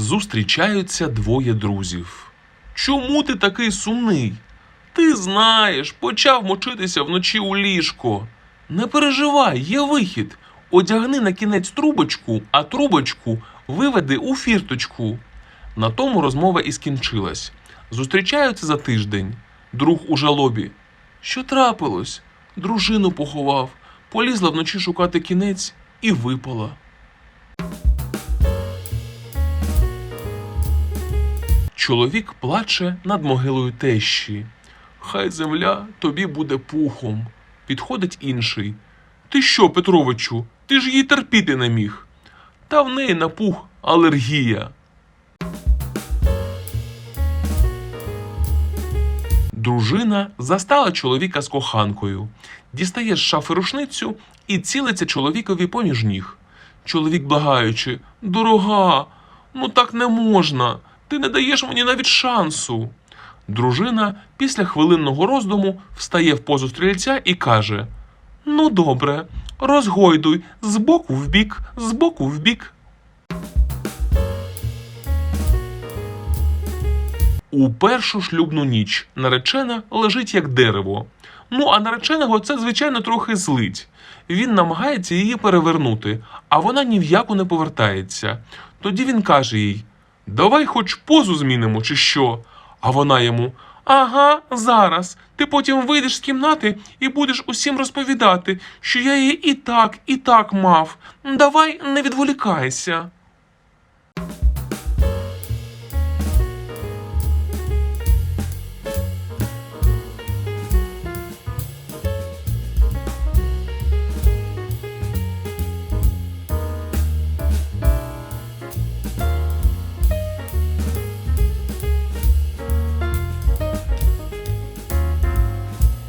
Зустрічаються двоє друзів. Чому ти такий сумний? Ти знаєш, почав мочитися вночі у ліжко. Не переживай, є вихід. Одягни на кінець трубочку, а трубочку виведи у фірточку. На тому розмова і скінчилась. Зустрічаються за тиждень. Друг у жалобі. Що трапилось? Дружину поховав, полізла вночі шукати кінець і випала. Чоловік плаче над могилою тещі. Хай земля тобі буде пухом. Підходить інший. Ти що, Петровичу, ти ж її терпіти не міг. Та в неї на пух алергія. Дружина застала чоловіка з коханкою, дістає з шафи рушницю і цілиться чоловікові поміж ніг. Чоловік благаючи, дорога, ну так не можна. Ти не даєш мені навіть шансу. Дружина після хвилинного роздуму встає в позу стрільця і каже: Ну, добре, розгойдуй з боку в бік, з боку в бік. У першу шлюбну ніч наречена лежить як дерево. Ну, а нареченого це, звичайно, трохи злить. Він намагається її перевернути, а вона ні в яку не повертається. Тоді він каже їй: Давай хоч позу змінимо, чи що. А вона йому: Ага, зараз. Ти потім вийдеш з кімнати і будеш усім розповідати, що я її і так, і так мав. Давай не відволікайся.